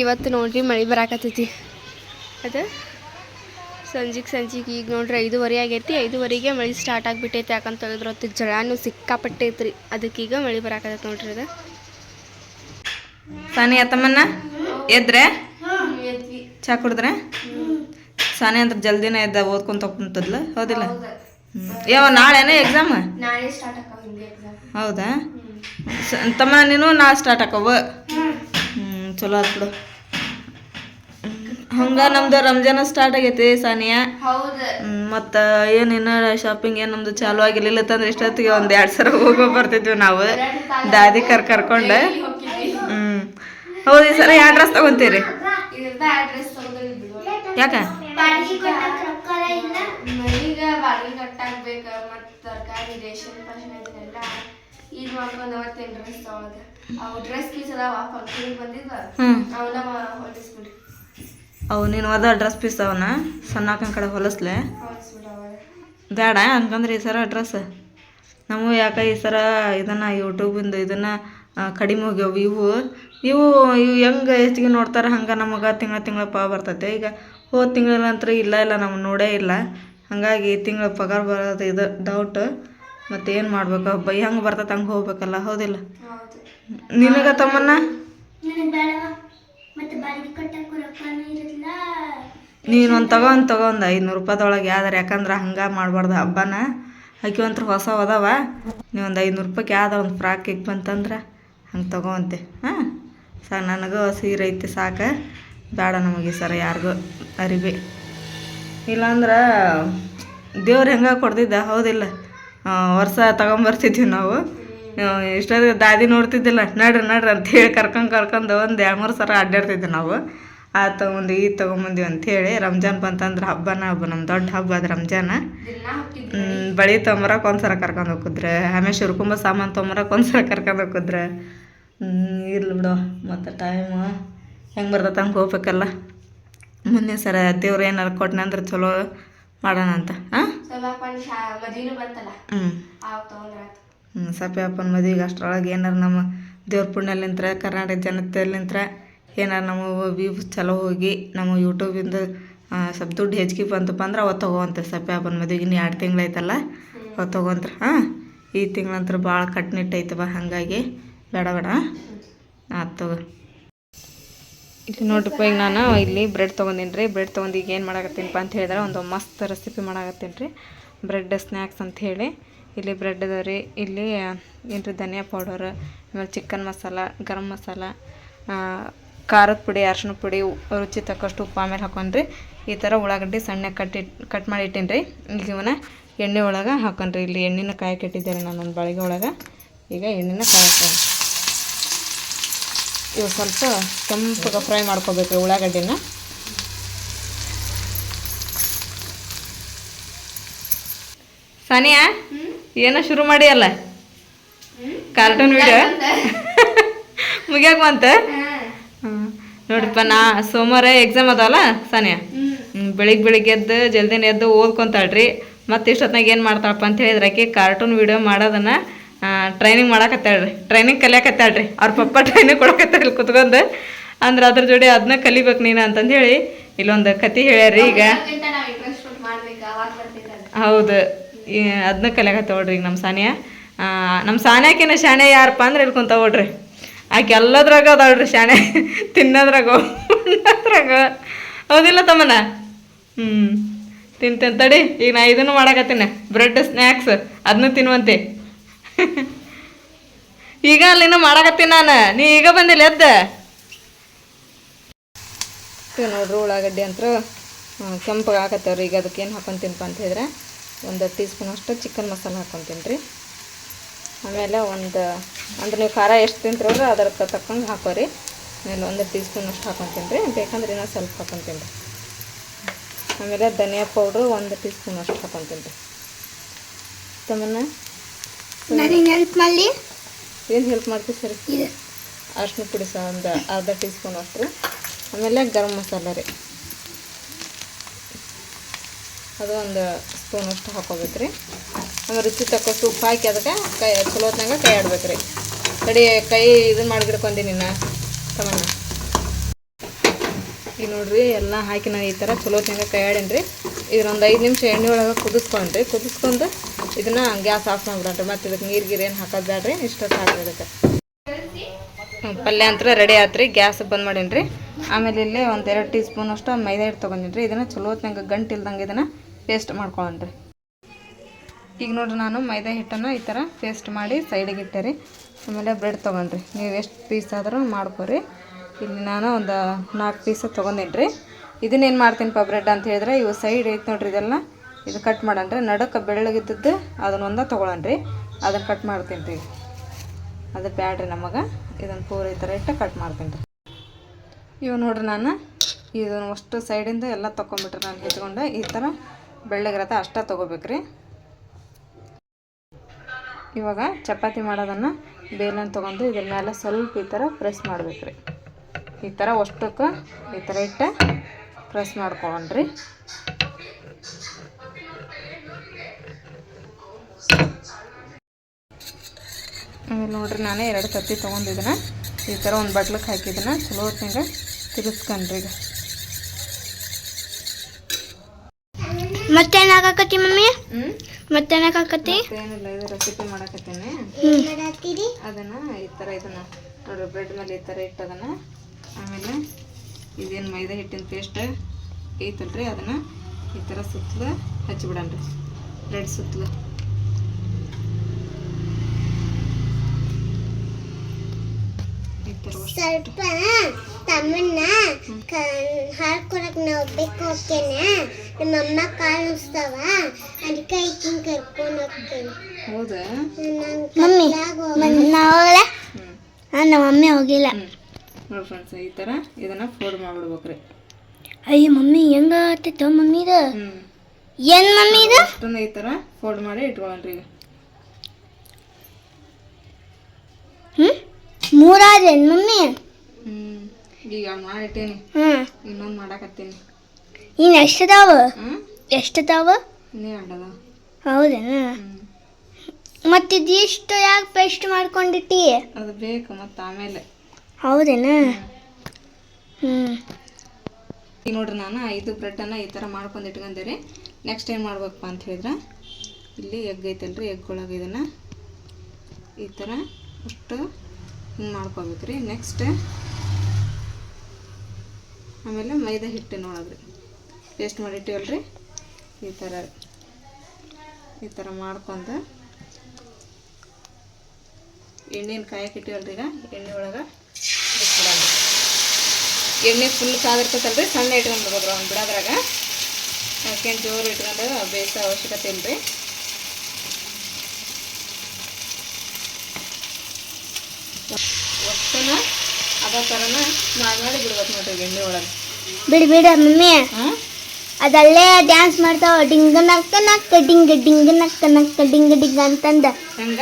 ಇವತ್ತು ನೋಡ್ರಿ ಮಳೆ ಬರಾಕತ್ತೈತಿ. ಅದು? ಸಂಜೆಗೆ ಸಂಜೆಗೆ ಈಗ ನೋಡ್ರಿ ಐದುವರೆ ಆಗೈತಿ. ಐದುವರೆಗೆ ಮಳೆ ಸ್ಟಾರ್ಟ್ ಆಗಿಬಿಟ್ಟೈತಿ. ಯಾಕಂತ ಹೇಳಿದ್ರೆ ಹೊತ್ತಿಗೆ ಜಳಾನು ಸಿಕ್ಕಾಪಟ್ಟೆ ಐತ್ರಿ ಅದಕ್ಕೀಗ ಮಳೆ ಬರಾಕತ್ತೈತಿ ನೋಡ್ರಿ ಅದು. ಸಾನಿ ಅತ್ತಮ್ಮನ್ನ ಎದ್ರೆ? ಚಾ ಕುಡಿದ್ರೆ? ಸಾನಿ ಅಂದ್ರೆ ಜಲ್ದಿನ ಎದ್ದ ಓದ್ಕೊಂತ ಕುಂತದ್ಲ? ಹೌದಿಲ್ಲ. ಯಾವ ನಾಳೆನೇ ಎಕ್ಸಾಮ್ ಹಿಂದಿ ತಮ್ಮ ನೀನು ನಾಳೆ ಸ್ಟಾರ್ಟ್ ಆಕವ ಚಲೋ ಆತ್ ಬಿಡು. ಹಂಗ ನಮ್ದು ರಂಜಾನ ಸ್ಟಾರ್ಟ್ ಆಗೈತಿ ಸಾನಿಯಾ. ಮತ್ತ ಏನಿನ್ನ ಶಾಪಿಂಗ್ ಏನ್ ನಮ್ದು ಚಾಲು ಆಗಿರ್ಲಿಲ್ಲ ಅಂತಂದ್ರೆ ಇಷ್ಟೊತ್ತಿಗೆ ಒಂದ್ ಎರಡ್ ಸಲ ಹೋಗೋ ಬರ್ತಿದ್ವಿ ನಾವು. ದಾದಿ ಕರ್ ಕರ್ಕೊಂಡು. ಹ್ಮ್. ಹೌದು ಈ ಸಲ ಯಾವ ಡ್ರೆಸ್ ತಗೊಂತೀರಿ. ಇದ್ರದ ಅಡ್ರೆಸ್ ಬಿಡು ಯಾಕ? ತರಕಾರಿ ರೇಷನ್ ಡ್ರೆಸ್ ಪೀಸ್ ಅವನ್ನ ಅವು ನೀನು ಹೋದ ಡ್ರೆಸ್ ಪೀಸ್ ಅವನ ಸಣ್ಣಕ್ಕನ ಕಡೆ ಹೊಲಸ್ಲೆ. ಬೇಡ ಹಂಗಂದ್ರೆ ಈ ಸರ ಡ್ರೆಸ್ ನಾವು ಯಾಕೆ ಈ ಸರ ಇದನ್ನು ಯೂಟ್ಯೂಬಿಂದ ಇದನ್ನು ಕಡಿಮೆ ಹೋಗ್ಯಾವ ಇವು ಇವು ಇವು ಹೆಂಗೆ ಹೆಚ್ಚಿಗೆ ನೋಡ್ತಾರೆ ಹಂಗೆ ನಮಗೆ ತಿಂಗಳ ತಿಂಗಳ ಪಾ ಬರ್ತೈತೆ. ಈಗ ಹೋದ ನಂತರ ಇಲ್ಲ ಇಲ್ಲ ನಮ್ಗೆ ನೋಡೇ ಇಲ್ಲ. ಹಾಗಾಗಿ ತಿಂಗಳ ಪಗಾರ ಬರೋದು ಇದು ಡೌಟ್ ಮತ್ತು ಏನು ಮಾಡ್ಬೇಕು? ಬೈ ಹೆಂಗೆ ಬರ್ತೈತೆ ಹಂಗೆ ಹೋಗ್ಬೇಕಲ್ಲ ಹೌದಿಲ್ಲ? ಹೌದು. ನಿನಗ ತಮ್ಮನ್ನ? ನೀನು ಒಂದು ತಗೊಂಡು ತಗೊಂಡು ಐನೂರು ರೂಪಾಯ್ದೊಳಗೆ ಯಾವ್ದಾರು ಯಾಕಂದ್ರೆ ಹಂಗೆ ಮಾಡಬಾರ್ದು ಹಬ್ಬನ. ಹಾಕಿವಂತ್ರ ಹೊಸ ಅದಾವ ನೀ ಒಂದು ಐನೂರು ರೂಪಾಯ್ಗೆ ಯಾವ್ದೋ ಒಂದು ಫ್ರಾಕ್ ಇಕ್ ಬಂತಂದ್ರೆ ಹಂಗೆ ತಗೋಂತೆ. ಹಾಂ? ಸಾ ನನಗೂ ಸೀರೆ ಐತಿ ಸಾಕು. ಬೇಡ ನಮಗೆ ಸರ ಯಾರಿಗೂ ಅರಿಬಿ ಇಲ್ಲಾಂದ್ರೆ ದೇವ್ರು ಹೆಂಗೆ ಕೊಡ್ದಿದ್ದ? ಹೌದಿಲ್ಲ. ವರ್ಷ ತಗೊಂಬರ್ತಿದ್ವಿ ನಾವು. ಇಷ್ಟೊತ್ತಿಗೆ ದಾದಿ ನೋಡ್ತಿದ್ದಿಲ್ಲ, ನಡ್ರಿ ನಡ್ರಿ ಅಂತೇಳಿ ಕರ್ಕೊಂಡು ಕರ್ಕೊಂಡು ಒಂದು ಎರಡು ಮೂರು ಸಲ ಅಡ್ಡಾಡ್ತಿದ್ವಿ ನಾವು. ಆ ತೊಗೊಂಡು ಈ ತೊಗೊಂಬಂದಿವಿ ಅಂಥೇಳಿ ರಂಜಾನ್ ಬಂತಂದ್ರೆ ಹಬ್ಬನ ಹಬ್ಬ ನಮ್ಮ ದೊಡ್ಡ ಹಬ್ಬ ಅದು ರಂಜಾನ. ಬಳಿ ತೊಂಬರಕ್ಕೆ ಒಂದು ಸಲ ಕರ್ಕೊಂಡು ಹೋಗಿದ್ರೆ ಆಮೇಲೆ ಶಿರ್ಕುಂಬ ಸಾಮಾನು ತೊಂಬರಕ್ಕೆ ಒಂದು ಸಲ ಕರ್ಕೊಂಡು ಹೋಗಿದ್ರೆ ಇರ್ಲಿ ಬಿಡು, ಮತ್ತು ಟೈಮು ಹೆಂಗೆ ಬರ್ತೈತೆ ಹಂಗೆ ಹೋಗ್ಬೇಕಲ್ಲ. ಮುಂದಿನ ಸರ ದೇವ್ರು ಏನಾರು ಕೊಟ್ಟನಂದ್ರೆ ಚಲೋ ಮಾಡೋಣ ಅಂತ ಹಾಂ ಶಾ ಮದುವೆನೂ ಬಂತಲ್ಲ ಹ್ಞೂ ಆವಾಗ ತಗೊಂಡ್ರಾತು ಹ್ಞೂ ಸಪ್ಪೆ ಅಪ್ಪನ ಮದುವೆಗೆ ಅಷ್ಟರೊಳಗೆ ಏನಾರ ನಮ್ಮ ದೇವ್ರ ಪುಣ್ಯಲಿಂತ್ರ ಕರ್ನಾಟಕ ಜನತೆಲಿಂತ್ರ ಏನಾರ ನಮ್ಮ ವ್ಯೂಸ್ ಚಲೋ ಹೋಗಿ ನಮ್ಮ ಯೂಟ್ಯೂಬಿಂದ ಸ್ವಲ್ಪ ದುಡ್ಡು ಹೆಚ್ಚಿಗೆ ಬಂತಪ್ಪ ಅಂದ್ರೆ ಅವತ್ತು ತಗೋವಂತೆ ಸಪ್ಪೆ ಅಪ್ಪನ ಮದುವೆಗೆ. ಇನ್ನು ಎರಡು ತಿಂಗಳೈತಲ್ಲ ಅವತ್ತು ತಗೋಂತ್ರ. ಹಾಂ ಈ ತಿಂಗಳಂತ್ರ ಭಾಳ ಕಟ್ನಿಟ್ಟೈತವ ಹಾಗಾಗಿ ಬೇಡ ಬೇಡ. ಆಯ್ತು ತಗೋ. ಇಲ್ಲಿ ನೋಡ್ರಿಪ್ಪ, ಈಗ ನಾನು ಇಲ್ಲಿ ಬ್ರೆಡ್ ತೊಗೊಂಡಿನಿ ರೀ ಬ್ರೆಡ್ ತೊಗೊಂಡು ಈಗ ಏನು ಮಾಡಾಕತ್ತೀನಪ್ಪ ಅಂತ ಹೇಳಿದ್ರೆ ಒಂದು ಮಸ್ತ್ ರೆಸಿಪಿ ಮಾಡಾಕತ್ತೀನಿ ರೀ ಬ್ರೆಡ್ ಸ್ನ್ಯಾಕ್ಸ್ ಅಂತ ಹೇಳಿ. ಇಲ್ಲಿ ಬ್ರೆಡ್ ಅದ ರೀ. ಇಲ್ಲಿ ಏನು ರೀ ಧನಿಯಾ ಪೌಡರ್ ಆಮೇಲೆ ಚಿಕನ್ ಮಸಾಲ ಗರಂ ಮಸಾಲ ಖಾರದ ಪುಡಿ, ಅರ್ಶಿನ ಪುಡಿ ರುಚಿ ತಕ್ಕಷ್ಟು ಉಪ್ಪು ಆಮೇಲೆ ಹಾಕೊಂಡ್ರಿ. ಈ ಥರ ಉಳ್ಳಾಗಡ್ಡಿ ಸಣ್ಣ ಕಟ್ಟಿ ಕಟ್ ಮಾಡಿ ಇಟ್ಟೀನಿ ರೀ ಈಗ ಇವನ ಎಣ್ಣೆ ಒಳಗೆ ಹಾಕೊಂಡ್ರಿ. ಇಲ್ಲಿ ಎಣ್ಣೆನ ಕಾಯಕ್ಕೆ ಇಟ್ಟಿದ್ದೆ ರೀ ನಾನು ಒಂದು ಬಾಳಿಗೆ ಒಳಗೆ. ಈಗ ಎಣ್ಣೆನ ಕಾಯಕ್ಕೆ ಇವು ಸ್ವಲ್ಪ ಕೆಂಪಗೆ ಫ್ರೈ ಮಾಡ್ಕೋಬೇಕು ಉಳ್ಳಾಗಡ್ಡಿನ. ಸಾನಿಯಾ, ಏನೋ ಶುರು ಮಾಡಿ ಅಲ್ಲ? ಕಾರ್ಟೂನ್ ವಿಡಿಯೋ ಮುಗಿಯಾಕ ಬಂತ. ನೋಡಿಪ್ಪ, ನಾ ಸೋಮವಾರ ಎಕ್ಸಾಮ್ ಅದಾವಲ್ಲ ಸಾನಿಯಾ? ಬೆಳಿಗ್ಗೆ ಬೆಳಿಗ್ಗೆ ಎದ್ದು, ಜಲ್ದಿನ ಎದ್ದು ಓದ್ಕೊಂತಾಳ್ರಿ. ಮತ್ತೆ ಇಷ್ಟೊತ್ನಾಗ ಏನು ಮಾಡ್ತಾಳಪ್ಪ ಅಂತ ಹೇಳಿದ್ರೆ ಆಕೆ ಕಾರ್ಟೂನ್ ವಿಡಿಯೋ ಮಾಡೋದನ್ನ ಟ್ರೈನಿಂಗ್ ಮಾಡಾಕತ್ತಾಳ್ರಿ. ಟ್ರೈನಿಂಗ್ ಕಲಿಯಾಕತ್ತಾಳ್ರಿ. ಅವ್ರ ಪಪ್ಪ ಟ್ರೈನಿಂಗ್ ಕೊಡಕತ್ತಾರ ಇಲ್ಲಿ ಕುತ್ಕೊಂಡು ಅಂದ್ರೆ ಅದ್ರ ಜೋಡಿ ಅದನ್ನ ಕಲಿಬೇಕು ನೀನು ಅಂತಂದು ಹೇಳಿ ಇಲ್ಲೊಂದು ಕತೆ ಹೇಳ್ಯಾರಿ ಈಗ. ಹೌದು. ಅದನ್ನ ಕಲಿಯಾಕತ್ತವಳ್ರಿ ಈಗ ನಮ್ಮ ಸಾನಿಯಾ. ನಮ್ಮ ಸಾನಿಯಾಕಿನ ಶಾಣೆ ಯಾರಪ್ಪ ಅಂದ್ರೆ ಇಲ್ಕೊಂತ ಹೋಡ್ರಿ ಆಕೆ ಎಲ್ಲದ್ರಾಗ ಅದಾಳ್ರಿ ಶಾಣೆ. ತಿನ್ನೋದ್ರಾಗ ಉಣ್ಣೋದ್ರಾಗ. ಹೌದಿಲ್ಲ ತಮ್ಮನ ಹ್ಞೂ ತಿಂತೇನೆ ತಡಿ. ಈಗ ನಾ ಇದನ್ನು ಮಾಡಾಕತ್ತೀನಿ. ಬ್ರೆಡ್ ಸ್ನ್ಯಾಕ್ಸ್ ಅದನ್ನು ತಿನ್ನುವಂತೆ ಈಗ ಅಲ್ಲಿನ ಮಾಡಾಕತ್ತೀನಿ ನಾನು. ನೀ ಈಗ ಬಂದಿಲ್ಲ, ಎದ್ದ? ನೋಡ್ರಿ ಉಳ್ಳಾಗಡ್ಡಿ ಅಂತ ಕೆಂಪಗೆ ಹಾಕತ್ತೇವ್ರಿ. ಈಗ ಅದಕ್ಕೆ ಏನು ಹಾಕೊಂತೀನಪ್ಪ ಅಂತ ಹೇಳಿದ್ರೆ, ಒಂದು ಟೀ ಸ್ಪೂನ್ ಅಷ್ಟು ಚಿಕನ್ ಮಸಾಲೆ ಹಾಕೊತೀನಿ ರೀ ಆಮೇಲೆ ಒಂದು, ಅಂದ್ರೆ ನೀವು ಖಾರ ಎಷ್ಟು ತಿಂತೀರಲ್ಲ ಅದಕ್ಕೆ ತಕ್ಕಂಗೆ ಹಾಕೋರಿ. ಆಮೇಲೆ ಒಂದು ಟೀ ಸ್ಪೂನ್ ಅಷ್ಟು ಹಾಕೊತೀನಿ ರೀ ಬೇಕಂದ್ರೆ ಇನ್ನೂ ಸ್ವಲ್ಪ ಹಾಕೊತೀನಿ ರೀ ಆಮೇಲೆ ಧನಿಯಾ ಪೌಡ್ರು ಒಂದು ಟೀ ಸ್ಪೂನ್ ಅಷ್ಟು ಹಾಕೊತೀನಿ ರೀ ತಮ್ಮನ್ನ? ನನಗೆ ಹೆಲ್ಪ್ ಮಾಡಿ ಏನು ಹೆಲ್ಪ್ ಮಾಡ್ತೀವಿ ಸರಿ? ಅರ್ಶಿನ ಪುಡಿ ಸಹ ಒಂದು ಅರ್ಧ ಟೀ ಸ್ಪೂನ್ ಅಷ್ಟು. ಆಮೇಲೆ ಗರಂ ಮಸಾಲೆ ರೀ. ಅದು ಒಂದು ಸ್ಪೂನ್ ಅಷ್ಟು ಹಾಕೋಬೇಕು ರೀ. ಆಮೇಲೆ ರುಚಿ ತಕ್ಕಷ್ಟು ಉಪ್ಪು ಹಾಕಿ ಅದಕ್ಕೆ ಕೈ ಚಲೋ ಹೊತ್ನಾಗ ಕೈ ಆಡ್ಬೇಕು ರೀ. ಕಡೆ ಕೈ ಇದನ್ನ ಮಾಡಿಗಿಡ್ಕೊಂಡಿ ನಿನ್ನ ತಮ್ಮನ್ನ ಈಗ ನೋಡ್ರಿ ಎಲ್ಲ ಹಾಕಿ ನಾನು ಈ ಥರ ಚಲೋ ಹೊತ್ನಾಗ ಕೈ ಆಡೇನಿ ರೀ ಇದನ್ನೊಂದು ಐದು ನಿಮಿಷ ಎಣ್ಣೆ ಒಳಗೆ ಕುದಿಸ್ಕೊಂಡ್ರಿ. ಕುದಿಸ್ಕೊಂಡು ಇದನ್ನು ಗ್ಯಾಸ್ ಆಫ್ ಮಾಡ್ಬಿಡ್ರಿ ಮತ್ತು ಇದಕ್ಕೆ ನೀರು ಗೀರು ಏನು ಹಾಕೋದು ಬೇಡ್ರಿ ಇಷ್ಟ ಪಲ್ಯ ಅಂತ ರೆಡಿ ಆತ್ರಿ, ಗ್ಯಾಸ್ ಬಂದ್ ಮಾಡೀನಿ ರೀ ಆಮೇಲೆ ಇಲ್ಲಿ ಒಂದು ಎರಡು ಟೀ ಸ್ಪೂನ್ ಅಷ್ಟು ಮೈದಾ ಹಿಟ್ಟು ತೊಗೊಂಡಿನಿ ರೀ ಇದನ್ನು ಚಲೋ ಹೊತ್ನಾಗ ಗಂಟು ಇಲ್ದಂಗೆ ಇದನ್ನು ಪೇಸ್ಟ್ ಮಾಡ್ಕೊಳ್ಳೋಣ ಈಗ ನೋಡ್ರಿ ನಾನು ಮೈದಾ ಹಿಟ್ಟನ್ನು ಈ ಥರ ಪೇಸ್ಟ್ ಮಾಡಿ ಸೈಡಿಗೆ ಇಟ್ಟೆ ರೀ ಆಮೇಲೆ ಬ್ರೆಡ್ ತೊಗೊಂಡ್ರಿ. ನೀವು ಎಷ್ಟು ಪೀಸ್ ಆದರೂ ಮಾಡ್ಕೊರಿ. ಇಲ್ಲಿ ನಾನು ಒಂದು ನಾಲ್ಕು ಪೀಸ್ ತೊಗೊಂಡಿನಿ ರೀ ಇದನ್ನೇನು ಮಾಡ್ತೀನಿಪ್ಪ ಬ್ರೆಡ್ ಅಂತ ಹೇಳಿದ್ರೆ, ಇವು ಸೈಡ್ ಐತೆ ನೋಡ್ರಿ ಇದೆಲ್ಲ. ಇದು ಕಟ್ ಮಾಡೋಣ ರೀ ನಡಕ್ಕೆ ಬೆಳ್ಳಗಿದ್ದದ್ದು ಅದನ್ನೊಂದು ತೊಗೊಳೋಣ ರೀ ಅದನ್ನು ಕಟ್ ಮಾಡ್ತೀನಿ ರೀ ಅದು ಬ್ಯಾಡ್ರಿ ನಮಗೆ. ಇದನ್ನು ಪೂರ ಈ ಥರ ಇಟ್ಟು ಕಟ್ ಮಾಡ್ತೀನಿ ರೀ ಇವು ನೋಡ್ರಿ ನಾನು, ಇದನ್ನು ಅಷ್ಟು ಸೈಡಿಂದ ಎಲ್ಲ ತೊಗೊಂಬಿಟ್ರೆ ನಾನು ಇಟ್ಕೊಂಡು ಈ ಥರ ಬೆಳ್ಳಗಿರತ್ತೆ, ಅಷ್ಟೇ ತೊಗೋಬೇಕ್ರಿ. ಇವಾಗ ಚಪಾತಿ ಮಾಡೋದನ್ನು ಬೇಲನ್ನು ತೊಗೊಂಡು ಇದ್ರ ಮೇಲೆ ಸ್ವಲ್ಪ ಈ ಥರ ಪ್ರೆಸ್ ಮಾಡ್ಬೇಕ್ರಿ. ಈ ಥರ ಅಷ್ಟಕ್ಕೆ ಈ ಥರ ಇಟ್ಟು ಪ್ರೆಸ್ ಮಾಡ್ಕೊಳ್ಳೋಣ್ರಿ ಆಮೇಲೆ ನೋಡ್ರಿ ನಾನು ಎರಡು ತತ್ತಿ ತೊಗೊಂಡಿದ್ದನ್ನ ಈ ಥರ ಒಂದು ಬಟ್ಲಕ್ಕೆ ಹಾಕಿದ್ದನ್ನ ಚಲೋ ಹೊತ್ತಿನಾಗ ತಿರ್ಸ್ಕೊಂಡ್ರಿ ಈಗ. ಮತ್ತೇನಾಗಕತ್ತಿ ಮಮ್ಮಿ? ಮತ್ತೇನಾಗಕತ್ತಿ ಏನಿಲ್ಲ ಇದು ರೆಸಿಪಿ ಮಾಡಕತ್ತೇನೆ. ಅದನ್ನು ಈ ಥರ ಇದನ್ನ ನೋಡ್ರಿ ಬ್ರೆಡ್ ಮೇಲೆ ಈ ಥರ ಇಟ್ಟು ಅದನ್ನ ಆಮೇಲೆ ಇದೇನು ಮೈದಾ ಹಿಟ್ಟಿನ ಪೇಸ್ಟ್ ಐತಲ್ರಿ ಅದನ್ನು ಈ ಥರ ಸುತ್ತಲೂ ಹಚ್ಚಿಬಿಡಣ್ರಿ ಬ್ರೆಡ್ ಸುತ್ತಲು ಈ ಥರ ಅಷ್ಟು. ಸ್ವಲ್ಪ ತಮ್ಮನ್ನ ಹಾಡ್ಕೊಳಕ್ ನಾವು ಬೇಕು ಹೋಗ್ತೇನೆ ನಮ್ಮಮ್ಮ ಕಾಲು ಉಸ್ತಾವ ಅದಕ್ಕೆ ಈಕಿನ ಕರ್ಕೊಂಡು ಹೋಗ್ತೇನೆ. ಹೌದಾ? ಮಮ್ಮಿ ಹ್ಞೂ ನಮ್ಮ ಮಮ್ಮಿ ಹೋಗಿಲ್ಲ. ಹ್ಞೂ ನೋಡಿ ಫ್ರೆಂಡ್ಸ್ ಈ ಥರ ಇದನ್ನು ಫೋಲ್ಡ್ ಮಾಡಿಬಿಡ್ಬೇಕ್ರಿ. ಅಯ್ಯ ಮಮ್ಮಿ ಹೆಂಗ ಆಗ್ತೈತೋ ಮಮ್ಮಿ ಇದು? ಹ್ಞೂ ಏನ್ ಮಮ್ಮಿ ಇದು? ಅಷ್ಟೊಂದು ಈ ಥರ ಫೋಲ್ಡ್ ಮಾಡಿ ಇಟ್ಕೊಳ್ಳೋಣ್ರಿ ಈಗ. ಹ್ಮ್? ಮೂರಾದೇನ್ ಮಮ್ಮಿ ಹ್ಞೂ ಈಗ ಮಾಡಿಟ್ಟೇನಿ. ಹ್ಮ್. ಇನ್ನೊಂದು ಮಾಡಾಕತ್ತೀನಿ. ಇನ್ನು ಎಷ್ಟದಾವ? ಹ್ಞೂ ಎಷ್ಟದಾವ? ಇನ್ನೇ ಅಡ್ಡದ ಹೌದೇನ? ಮತ್ತೆ ಇದಿಷ್ಟು ಯಾಕೆ ಪೇಸ್ಟ್ ಮಾಡ್ಕೊಂಡಿಟ್ಟಿ? ಅದು ಬೇಕು ಮತ್ತೆ ಆಮೇಲೆ. ಹೌದೇನ? ಹ್ಞೂ ಈಗ ನೋಡ್ರಿ ನಾನು ಐದು ಬ್ರೆಡ್ಡನ್ನು ಈ ಥರ ಮಾಡ್ಕೊಂಡು ಇಟ್ಕೊಂಡೆ ನೆಕ್ಸ್ಟ್ ಏನು ಮಾಡ್ಬೇಕಪ್ಪ ಅಂತ ಹೇಳಿದ್ರೆ? ಇಲ್ಲಿ ಎಗ್ ಐತಲ್ರಿ ಎಗ್ ಒಳಗೆ ಇದನ್ನು. ಈ ಥರ ಅಷ್ಟು ಮಾಡ್ಕೋಬೇಕು ರೀ ನೆಕ್ಸ್ಟ್ ಆಮೇಲೆ ಮೈದಾ ಹಿಟ್ಟಿನ ಒಳಗೆ ಪೇಸ್ಟ್ ರೀ ಈ ಥರ ಈ ಥರ ಮಾಡ್ಕೊಂತ ಎಣ್ಣೆನ ಕಾಯಕ್ಕೆ ರೀ ಈಗ. ಎಣ್ಣೆ ಒಳಗೆ ಎಣ್ಣೆ ಫುಲ್ ಕಾದಿರ್ತೈತಲ್ರಿ. ಸಣ್ಣ ಇಟ್ಕೊಂಡ್ಬಿಡ್ಬೋದ್ರಿ ಅವ್ನು ಬಿಡೋದ್ರಾಗ. ಯಾಕೆ ಜೋರು ಇಟ್ಕೊಂಡು ಬೇಯಿಸೋ ಅವಶ್ಯಕತೆ ಇಲ್ರಿ. ಒಟ್ಟನ ಅದ ಥರನ ಮಾಡಿ ಮಾಡಿ ಬಿಡ್ಬೇಕು ನೋಡ್ರಿ ಎಣ್ಣೆ ಒಳಗೆ. ಬಿಡಿ ಬಿಡ ಮಮ್ಮಿ. ಅದಲ್ಲೇ ಡ್ಯಾನ್ಸ್ ಮಾಡ್ತಾವ. ಡಿಂಗ ನಕ್ಕ ನಕ್ಕ ಡಿಂಗ ಡಿಂಗ ನಕ್ಕ ನಕ್ಕ ಡಿಂಗ ಡಿಂಗ ಅಂತಂದ. ಹೆಂಗ?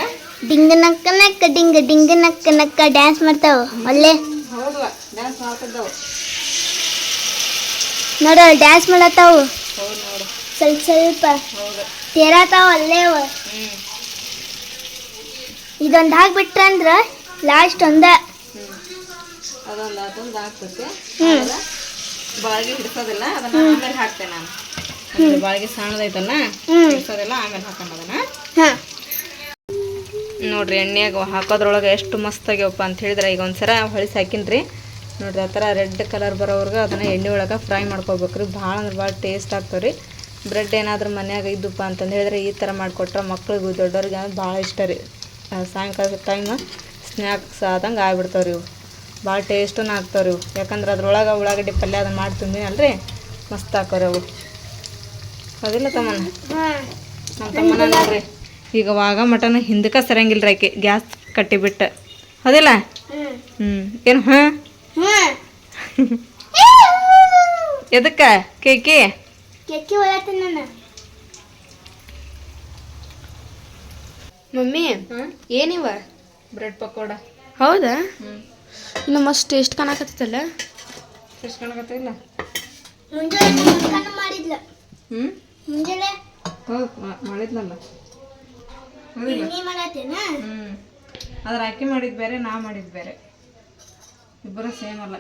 ಡಿಂಗ ನಕ್ಕ ನಕ್ಕ ಡಿಂಗ ಡಿಂಗ ನಕ್ಕ ನಕ್ಕ ಡ್ಯಾನ್ಸ್ ಮಾಡ್ತಾವ. ಅಲ್ಲೇ ಹೌದು ಡ್ಯಾನ್ಸ್ ಮಾಡ್ತಿದ್ದವು. ನೋಡ ಡ್ಯಾನ್ಸ್ ಮಾಡತ್ತಾವು. ಹೌದು ನೋಡು. ಸ್ವಲ್ಪ ಸ್ವಲ್ಪ. ಹೌದು. ತೇರಾತಾವ ಅಲ್ಲೇ ಇದೊಂದು ಹಾಕ್ಬಿಟ್ರಂದ್ರ ಲಾಸ್ಟ್ ಒಂದ. ಅದೊಂದು ಅದೊಂದು ಹಾಕ್ಬೇಕು ಬಾಳ್ಗೆ ಹಿಡ್ಸೋದಿಲ್ಲ ಅದನ್ನ ಆಮೇಲೆ ಹಾಕ್ತೇನೆ ನಾನು. ಬಾಳ್ಗೆ ಬಾಳಿಗೆ ಸಣ್ಣದೈತಲ್ಲ ಹಿಡ್ಸೋದಿಲ್ಲ ಆಮೇಲೆ ಹಾಕೋಣ ಅದನ್ನ. ನೋಡ್ರಿ ಎಣ್ಣೆಗ ಹಾಕೋದ್ರೊಳಗೆ ಎಷ್ಟು ಮಸ್ತ್ ಆಗ್ಯಾವಪ್ಪ ಅಂತ ಹೇಳಿದ್ರೆ ಈಗ ಒಂದ್ಸಲ ಹೊಳಿಸಿ ಹಾಕಿನ್ರಿ. ನೋಡ್ರಿ ಆ ಥರ ರೆಡ್ ಕಲರ್ ಬರೋವರೆಗೆ ಅದನ್ನು ಎಣ್ಣೆ ಒಳಗೆ ಫ್ರೈ ಮಾಡ್ಕೋಬೇಕ್ರಿ. ಭಾಳ ಅಂದ್ರೆ ಭಾಳ ಟೇಸ್ಟ್ ಆಗ್ತಾವೆ ರೀ ಬ್ರೆಡ್ ಏನಾದರೂ ಮನ್ಯಾಗ ಇದ್ದಪ್ಪ ಅಂತಂದು ಹೇಳಿದ್ರೆ ಈ ಥರ ಮಾಡಿಕೊಟ್ರೆ ಮಕ್ಳಿಗೂ ದೊಡ್ಡವ್ರಿಗೆ ಅಂದ್ರೆ ಭಾಳ ಇಷ್ಟ ರೀ. ಸಾಯಂಕಾಲ ಟೈಮ್ ಸ್ನ್ಯಾಕ್ಸ್ ಆದಂಗೆ ಆಗ್ಬಿಡ್ತಾವೆ ರೀ ಇವು. ಭಾಳ ಟೇಸ್ಟೂ ಆಗ್ತಾವೆ ರೀ ಯಾಕಂದ್ರೆ ಅದ್ರೊಳಗೆ ಉಳ್ಳಾಗಡ್ಡಿ ಪಲ್ಯ ಅದನ್ನು ಮಾಡಿ ತುಂಬಿನಲ್ರಿ ಮಸ್ತ್ ಹಾಕೋರಿ ಅವು. ಅದಿಲ್ಲ ತಮ್ಮನ ನಮ್ಮ ತಮ್ಮನ ನೋಡ್ರಿ. ಈಗ ವಾಗ ಮಟನ ಹಿಂದಕ್ಕೆ ಸರಂಗಿಲ್ಲ ಆಕೆ. ಗ್ಯಾಸ್ ಕಟ್ಟಿಬಿಟ್ಟು ಹೌದಿಲ್ಲ? ಹ್ಞೂ ಏನು ಹಾಂ ಎದಕ್ಕೆ? ಕೇಕಿ? ಮಮ್ಮಿ ಏನಿವ ಬ್ರೆಡ್ ಪಕೋಡ. ಹೌದಾ? ಹ್ಞೂ ಇನ್ನು ಮಸ್ತ್ ಟೇಸ್ಟ್ ಕಾಣಕತ್ತಲ್ಲ ಎಷ್ಟು ಕಾಣಕತ್ತಿಲ್ಲ ಮುಂಜಾನೆ ಮಾಡಿದ್ಲ. ಹ್ಞೂ ಮುಂಜಾನೆ ಹೌದು ಮಾಡಿದ್ನಲ್ಲ. ಹ್ಞೂ ಅದ್ರ ಅಕ್ಕಿ ಮಾಡಿದ್ ಬೇರೆ ನಾ ಮಾಡಿದ್ ಬೇರೆ. ಇಬ್ಬರು ಸೇಮ್ ಅಲ್ಲ.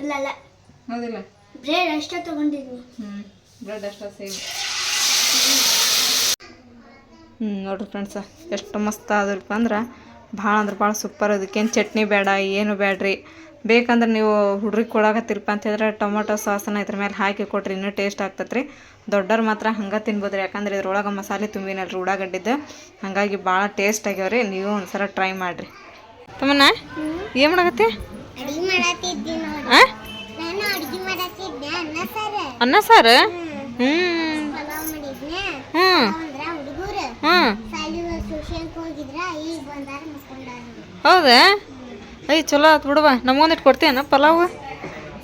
ಇಲ್ಲ ಇಲ್ಲ. ಹೌದಿಲ್ಲ? ಬ್ರೆಡ್ ಅಷ್ಟೇ ತಗೊಂಡಿದ್ನಿ. ಹ್ಞೂ ಬ್ರೆಡ್ ಅಷ್ಟ ಸೇಮ್ ಹ್ಞೂ ನೋಡ್ರಿ ಫ್ರೆಂಡ್ಸ ಎಷ್ಟು ಮಸ್ತ್ ಆದ್ರಪ್ಪ ಅಂದ್ರೆ ಭಾಳ ಅಂದ್ರೆ ಭಾಳ ಸೂಪರ್ ಅದಕ್ಕೇನು ಚಟ್ನಿ ಬೇಡ ಏನು ಬೇಡ್ರಿ. ಬೇಕಂದ್ರೆ ನೀವು ಹುಡ್ರಿಗೆ ಕೊಡಾಕತ್ತಿರಪ್ಪ ಅಂತ ಹೇಳಿದ್ರೆ ಟೊಮೊಟೊ ಸಾಸನ್ನ ಇದ್ರ ಮೇಲೆ ಹಾಕಿ ಕೊಟ್ರಿ ಇನ್ನೂ ಟೇಸ್ಟ್ ಆಗ್ತೈತೆ ರೀ ದೊಡ್ಡವ್ರು ಮಾತ್ರ ಹಂಗೆ ತಿನ್ಬೋದು ಯಾಕಂದ್ರೆ ಇದ್ರೊಳಗೆ ಮಸಾಲೆ ತುಂಬಿನಲ್ರಿ ಉಳ್ಳಾಗಡ್ಡಿದ್ದು ಹಾಗಾಗಿ ಭಾಳ ಟೇಸ್ಟ್ ಆಗ್ಯಾವ್ರಿ. ನೀವು ಒಂದ್ಸಲ ಟ್ರೈ ಮಾಡಿರಿ. ತಮ್ಮನ ಏನು ಮಾಡಾಕತ್ತಿ? ಅನ್ನ ಸಾರು. ಹ್ಞೂ ಹ್ಞೂ ಹ್ಞೂ ಸಾಲಿ ಟ್ಯೂಷನ್ಗೆ ಹೋಗಿದ್ರ ಈಗ ಬಂದಾರ ಮಕ್ಕೊಂಡಾರ ಹೌದಾ? ಐ ಚಲೋ ಆತ್ ಬಿಡುವ ನಮಗೊಂದಿಟ್ಟು ಕೊಡ್ತೇನ ಪಲಾವ್?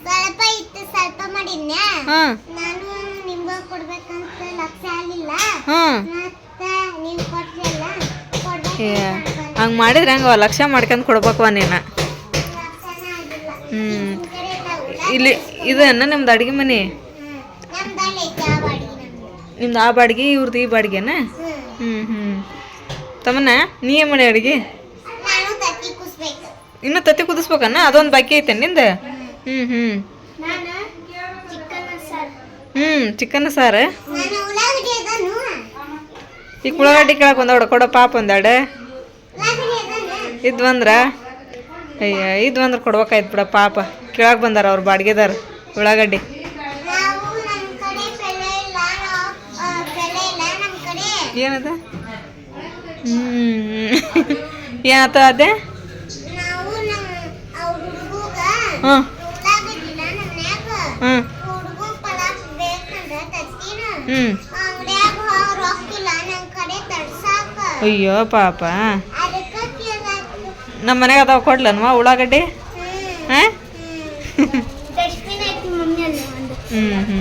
ಸ್ವಲ್ಪ ಇತ್ತು ಸ್ವಲ್ಪ ಮಾಡಿದ್ನ ಹಾಂ. ನಾನು ನಿಮ್ಗೆ ಕೊಡ್ಬೇಕಂತ ಲಕ್ಷ್ಯ ಆಗಲಿಲ್ಲ. ಹಾಂ. ಮತ್ತ ನೀವು ಕೊಟ್ರಲ್ಲ ಏ ಹಂಗೆ ಮಾಡಿದ್ರೆ ಹಂಗ ಲಕ್ಷ ಮಾಡ್ಕೊಂಡು ಕೊಡ್ಬೇಕವ ನೀನು. ಹ್ಞೂ ಇಲ್ಲಿ ಇದು ಅನ್ನ ನಿಮ್ದು ಅಡುಗೆ ಮನೆ? ನಮ್ದು ಆ ಬಾಡಿಗೆ ಇವ್ರದ್ದು ಈ ಬಾಡಿಗೆನ? ಹ್ಮ್. ಹ್ಞೂ ಹ್ಞೂ ತಮ್ಮನ ನೀ ಏನು ಮಾಡಿ ಅಡುಗೆ? ಇನ್ನು ತತ್ತಿ ಕುದಿಸ್ಬೇಕನ್ನ? ಅದೊಂದು ಬಾಕಿ ಐತೆ ನಿಂದ? ಹ್ಞೂ ಹ್ಞೂ ನಾನು ಚಿಕನ್ ಸಾರ್. ಹ್ಞೂ ಚಿಕನ್ ಸಾರು? ನಾನು ಉಳ್ಳಾಗಡ್ಡಿ ಅದನು ಈಗ ಉಳ್ಳಾಗಡ್ಡಿ ಕೆಳಗೆ ಬಂದವಡ ಕೊಡೋ ಪಾಪ ಒಂದಾಡ ಇದ್ ಬಂದ್ರ? ಅಯ್ಯ ಇದ್ವು ಅಂದ್ರೆ ಕೊಡ್ಬೇಕಾಯ್ತು ಬಿಡ ಪಾಪ. ಕೆಳಗೆ ಬಂದಾರ ಅವ್ರು ಬಾಡಿಗೆದಾರ ಉಳ್ಳಾಗಡ್ಡಿ. ಏನದ? ಹ್ಞೂ ಏನಾತ ಅದೇ? ಹ್ಞೂ ಹ್ಞೂ ಹ್ಞೂ ಅಯ್ಯೋ ಪಾಪ. ನಮ್ಮ ಮನೆಗೆ ಅದಾವ ಕೊಡ್ಲನ್ವಾ ಉಳ್ಳಾಗಡ್ಡಿ? ಹಾಂ? ಹ್ಞೂ ಹ್ಞೂ